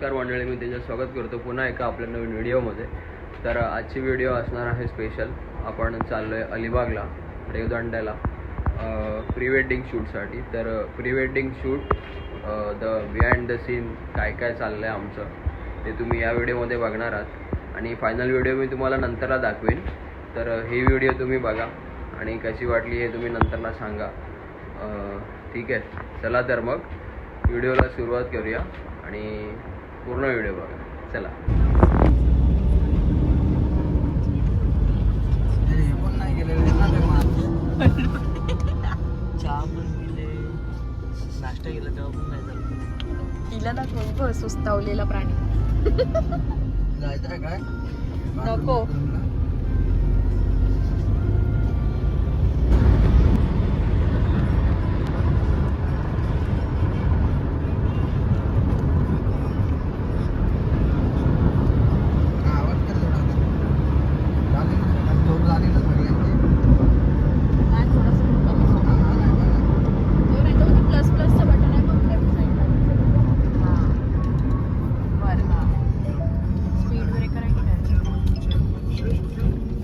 नमस्कार मंडळी मी त्याचं स्वागत करतो पुन्हा एका आपल्या नवीन व्हिडिओमध्ये. तर आजची व्हिडिओ असणार आहे स्पेशल आपण चाललो आहे अलिबागला रेवदंड्याला प्री वेडिंग शूटसाठी तर pre wedding shoot the behind the scene काय काय चाललं आहे आमचं ते तुम्ही या व्हिडिओमध्ये बघणार आहात. आणि फायनल व्हिडिओ मी तुम्हाला नंतरला दाखवेन. तर ही व्हिडिओ तुम्ही बघा आणि कशी वाटली हे तुम्ही नंतरला सांगा. ठीक आहे. चला तर मग व्हिडिओला सुरुवात करूया. आणि पूर्ण व्हिडिओ बघा. चला. चहा पण पिले. नाश्ता केला तेव्हा पण नाही झालं. तिला दाखव ग सुस्तावलेला प्राणी. जायचं काय? नको.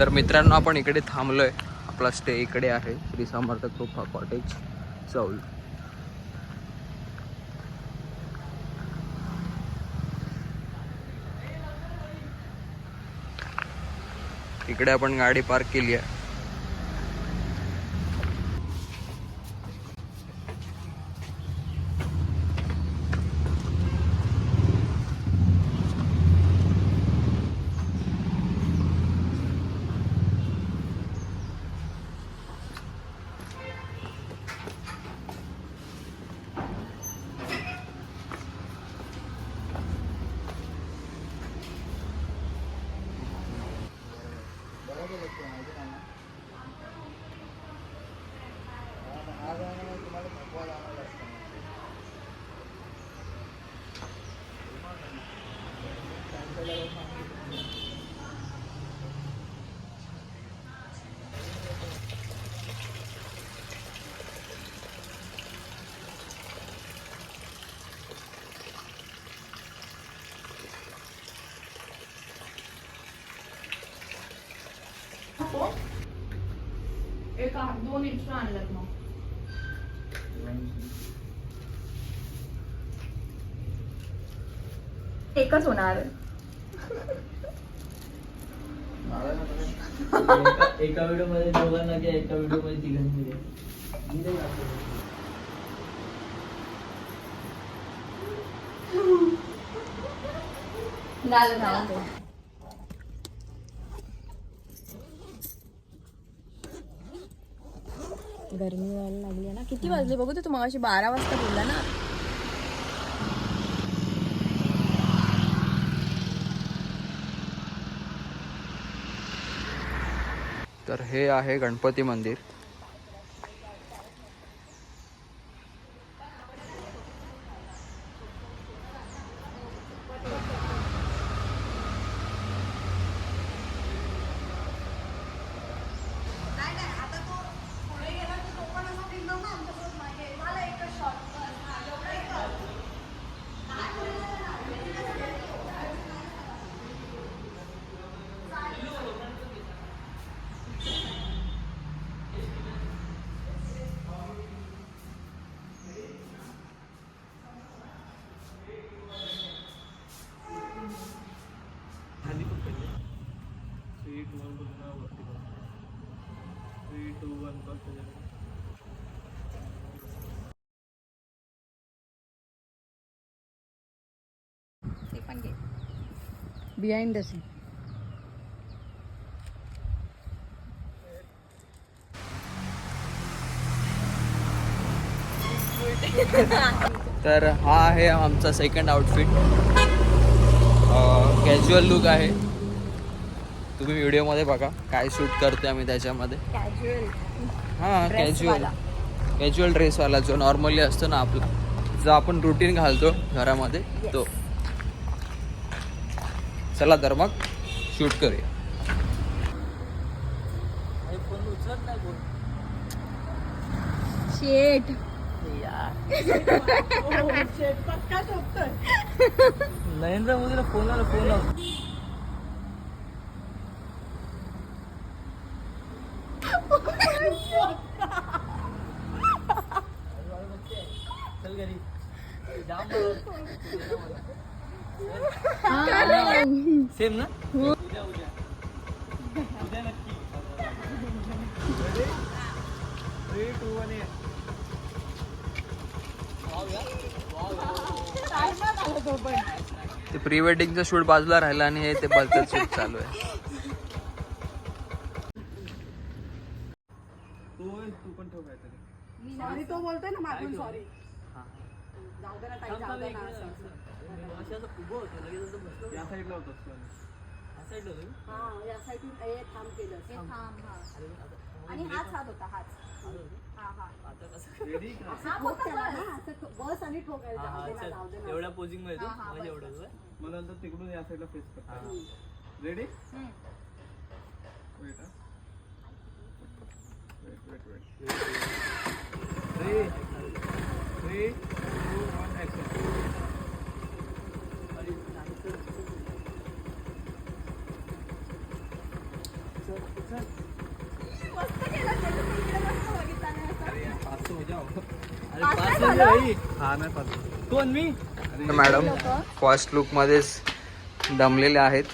तर मित्रांनो आपण इकडे थांबलोय. आपला स्टे इकडे आहे. श्री समर्थ कृपा कॉटेज चौल. इकडे आपण गाडी पार्क केली आहे. एक दोन एक्स्ट्रा आणल्यात मग. एकच होणार. एका व्हिडिओमध्ये दोघांना घ्या एका व्हिडिओमध्ये तिघांना घ्या. झालं झालं गरमी व्हायला लागली ना. किती वाजले बघू तू? मग बारा वाजता बोलला ना. तर हे आहे गणपती मंदिर खाली पण पहिले थ्री टू वन पुन्हा वरती थ्री टू वन ते पण घे बिहाइंड द सीन तर हा आहे आमचा सेकंड आउटफिट कॅज्युअल लुक आहे. तुम्ही व्हिडिओमध्ये बघा काय शूट करतोय आम्ही त्याच्यामध्ये. कॅज्युअल हां कॅज्युअल वाला. कॅज्युअल ड्रेसवाला जो नॉर्मली असतो ना आपला जो आपण रुटीन घालतो घरामध्ये तो. चला तर मग शूट करूया. फोन उचलत नाही कोण शेट यार नरेंद्र मोदीला फोन आला फोन लाव चल घरी जाम सेम ना उद्या उद्या उद्या नक्की थ्री टू वन ते प्री वेडिंगचं शूट बाजूला राहिलं आणि हे ते बलचं शूट चालू आहे तू तू पण ठेव काहीतरी सॉरी तो बोलतोय ना मागून सॉरी हा. जाऊ दे ना ताई जाऊ दे ना. या साईडला होत हा या साईडून हे थांब केलं. थांब. हा. आणि हाच हात होता हाच हा हा. रेडी असं ठोक त्याला ना? असं ठोक- बस आणि ठोकायला जाऊ दे ना जाऊ दे ना एवढ्या पोझिंगमध्ये हा, हा, बस, बस. मग नंतर तिकडून या साईडला फेस कर ready wait wait wait wait three three two one action हा नाही पाच कोण मी मॅडम फर्स्ट लुक मध्येच दमलेले आहेत.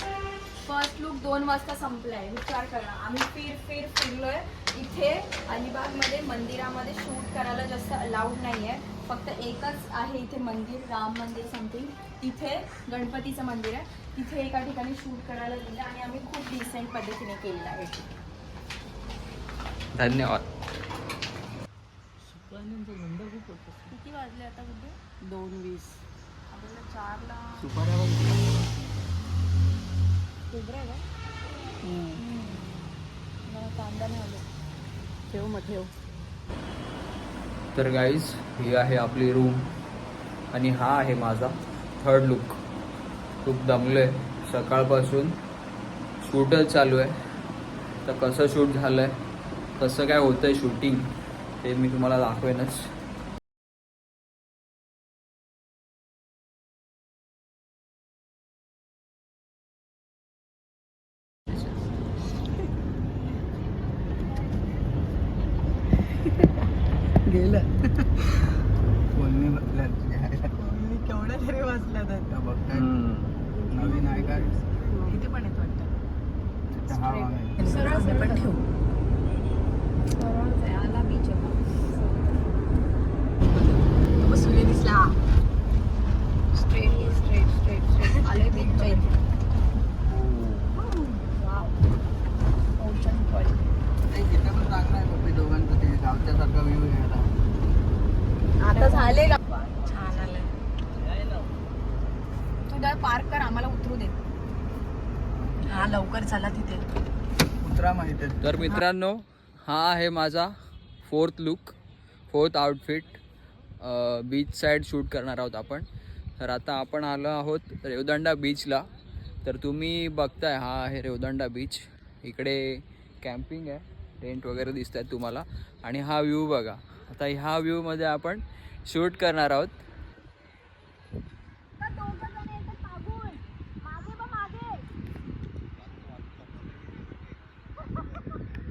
फर्स्ट लुक दोन वाजता संपलाय. विचार करा. आम्ही फिर फिर फिरलोय इथे अलिबागमध्ये मंदिरामध्ये शूट करायला जास्त अलाउड नाही आहे फक्त एकच आहे इथे मंदिर राम मंदिर समथिंग तिथे गणपतीचं मंदिर आहे. तिथे एका ठिकाणी शूट करायला दिलं आणि आम्ही खूप डिसेंट पद्धतीने केलेलं आहे. धन्यवाद. किती वाजले आता कुठे दोन वीस. आपल्याला चारला सुपाऱ्या खोबरं का मला कांदा नाही आलो ठेव मग ठेव. तर गाईज ही आहे आपली रूम आणि हा आहे माझा थर्ड लुक खूप दमलो आहे सकाळपासून शूटच चालू आहे. तर कसं शूट झालं आहे कसं काय होतं आहे शूटिंग ते मी तुम्हाला दाखवेनच. गेलं कोणी केवढ्या तरी वाचल्या नवीन आहे का? किती पण येत वाटतं. हा सरळ पण ठेव. सरळच आहे आला बीच तो सूर्य दिसला स्ट्रेट स्ट्रेट स्ट्रेट स्ट्रेट आले बीचच्या इथे वाव ओशन पॉइंट तिथे पण चांगलं आहे बघ, ते दोघांचं ते गावच्या सारखा व्ह्यू घ्यायला आता झाले का छान आलं तू जर पार्क कर आम्हाला उतरू दे लवकर चला तिथे. कुत्रा माहिती आहे. तर मित्रांनो हा आहे माझा fourth look fourth outfit beach side shoot करणार आहोत आपण. तर आता आपण आलो आहोत रेवदंडा बीचला तर तुम्ही बघताय हा आहे रेवदंडा बीच इकडे कॅम्पिंग आहे. टेंट वगैरे दिसत आहेत तुम्हाला. आणि हा व्ह्यू बघा. आता ह्या व्ह्यूमध्ये आपण शूट करणार आहोत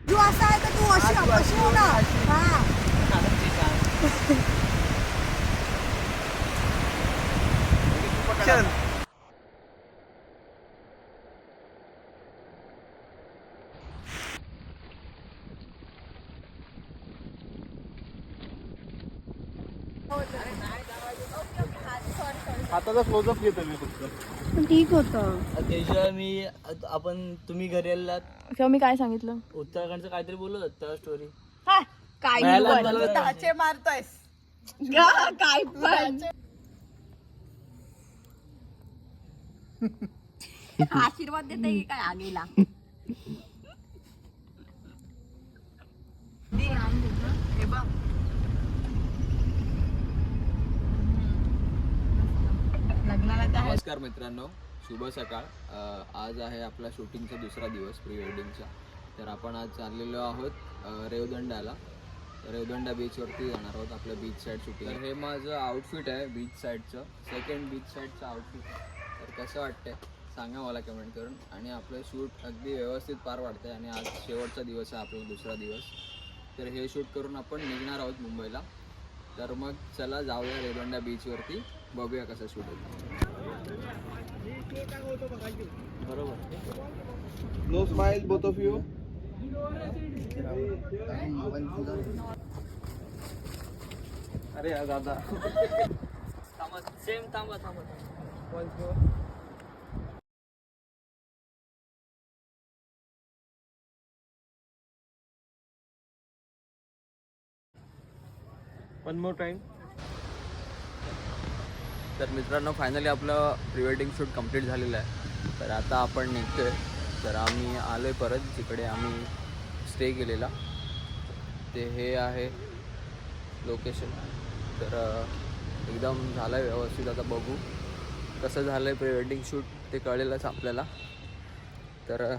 तू असा आहे तर तू अशी अशी हो ना हा हाताचा क्लोजअप घेतो मी फक्त. ठीक होतं. त्याशिवाय मी आपण तुम्ही घरी आलात. तेव्हा मी काय सांगितलं? उत्तराखंडचं काहीतरी बोलत होत त्या स्टोरी काय मारतोयस. का- काय पण. आशीर्वाद देते की काय आगेला हे बघ लग्नाला नमस्कार मित्रांनो शुभ सकाळ. आज आहे आपला शूटिंगचा दुसरा दिवस प्री वेडिंगचा तर आपण आज चाललेलो आहोत रेवदंडाला. रेवदंड्याला रेवदंडा बीचवरती जाणार आहोत आपलं बीच साईड शूटिंग हे माझं आउटफिट आहे बीच साईडचं सेकंड बीच साईडचं आउटफिट तर कसं वाटतंय? सांगा मला कमेंट करून. आणि आपलं शूट अगदी व्यवस्थित पार वाढतंय. आणि आज शेवटचा दिवस आहे आपला दुसरा दिवस. तर हे शूट करून आपण निघणार आहोत मुंबईला. तर मग चला जाऊया रेवदंडा बीचवरती बघूया कसं शूट होतं. No smile both of you अरे यार दादा. थांबा सेम थांबा थांबा वन मोर टाइम तर मित्रांनो फायनली आपलं प्री वेडिंग शूट कंप्लीट झालेलं आहे. तर आता आपण निघतोय. तर आम्ही आलो आहे परत जिकडे आम्ही स्टे केलेला. ते हे आहे लोकेशन तर एकदम झालं आहे व्यवस्थित आता बघू. कसं झालं आहे प्री वेडिंग शूट ते कळेलच आपल्याला. तर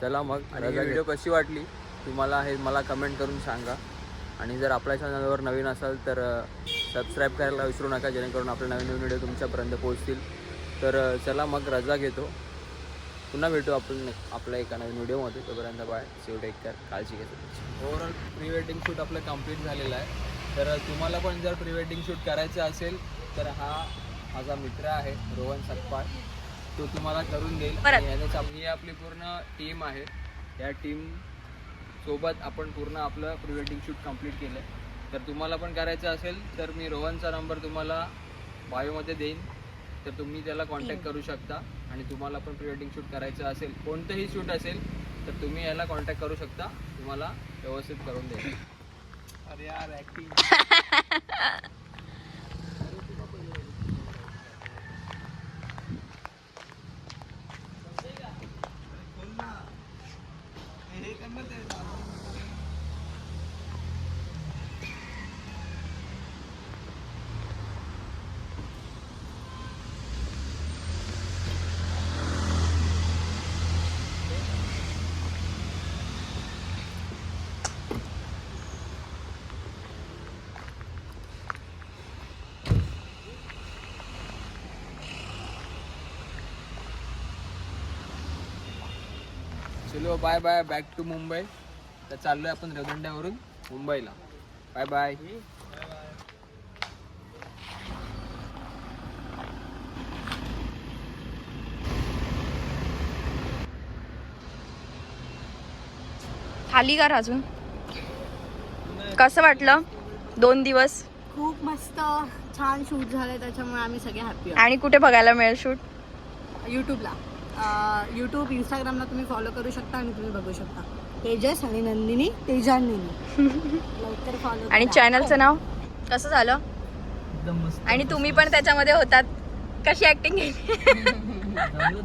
चला मग आणि व्हिडिओ कशी वाटली? तुम्हाला हे मला कमेंट करून सांगा. आणि जर आपल्या चॅनलवर नवीन असाल तर सबस्क्राईब करायला विसरू नका जेणेकरून आपले नवीन नवीन व्हिडिओ तुमच्यापर्यंत पोहोचतील. तर चला मग रजा घेतो. पुन्हा भेटू आपण आपल्या एका नवीन व्हिडिओमध्ये तोपर्यंत बाय सेव टेक केअर काळजी घेतो ओव्हरऑल प्री वेडिंग शूट आपलं कंप्लीट झालेलं आहे. तर तुम्हाला पण जर प्री वेडिंग शूट करायचं असेल तर हा माझा मित्र आहे रोहन सकपाळ तो तुम्हाला करून देईल. आणि ही आपली पूर्ण टीम आहे. या टीम सोबत आपण पूर्ण आपलं प्री वेडिंग शूट कंप्लीट केलं आहे तर तुम्हाला पण करायचं असेल तर मी रोहनचा नंबर तुम्हाला बायोमध्ये देईन. तर तुम्ही त्याला कॉन्टॅक्ट करू शकता आणि तुम्हाला पण प्री वेडिंग शूट करायचं असेल कोणतंही शूट असेल तर तुम्ही याला कॉन्टॅक्ट करू शकता. तुम्हाला व्यवस्थित करून देईल अरे यार ऍक्टिंग चलो bye bye back to Mumbai तर चाललोय आपण रेवदंड्यावरून मुंबईला. बाय बाय खाली का अजून. कसं वाटलं? दोन दिवस. खूप मस्त. छान शूट झालंय त्याच्यामुळे आम्ही सगळे हॅपी आणि कुठे बघायला मिळेल शूट? यूट्यूबला यूट्यूब इंस्टाग्रामला तुम्ही फॉलो करू शकता आणि तुम्ही बघू शकता. तेजस आणि नंदिनी तेजांनिनी. लवकर फॉलो आणि चॅनलचं नाव? कसं झालं? एकदम मस्त. आणि तुम्ही पण त्याच्यामध्ये होतात. कशी ऍक्टिंग केली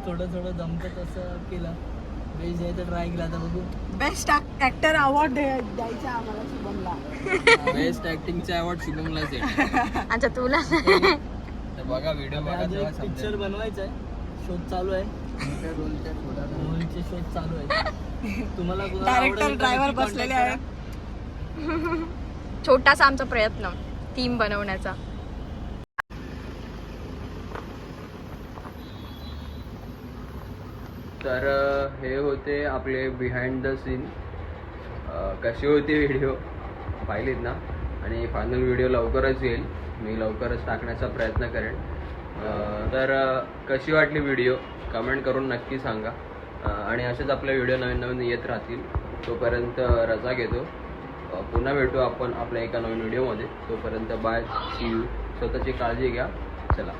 थोडं थोडं जमतं तसं केलं. बेस्ट द्यायचं ट्राय केला आता बघू. बेस्ट ऍक्टर अवॉर्ड द्यायचा आम्हाला शुभमला. बेस्ट ऍक्टिंगचा अवॉर्ड शुभमलाच आहे. अच्छा तुला? बघा व्हिडिओ पिक्चर. बनवायचा आहे. शोध चालू आहे. रोलचे शोध चालू आहे तुम्हाला कोणाला डायरेक्टर ड्रायव्हर बसलेले. आहेत. छोटासा आमचा प्रयत्न टीम बनवण्याचा. तर हे होते आपले बिहाइंड द सीन कशी होती व्हिडिओ पाहिलीत ना? आणि फायनल व्हिडिओ लवकरच येईल. मी लवकरच टाकण्याचा प्रयत्न करेन. तर कशी वाटली व्हिडिओ कमेंट करून नक्की सांगा. आणि असेच आपले व्हिडिओ नवीन नवीन येत राहतील तोपर्यंत रजा घेतो. पुन्हा भेटू आपण आपल्या एका नवीन व्हिडिओमध्ये. तोपर्यंत बाय सी यू स्वतःची काळजी घ्या. चला.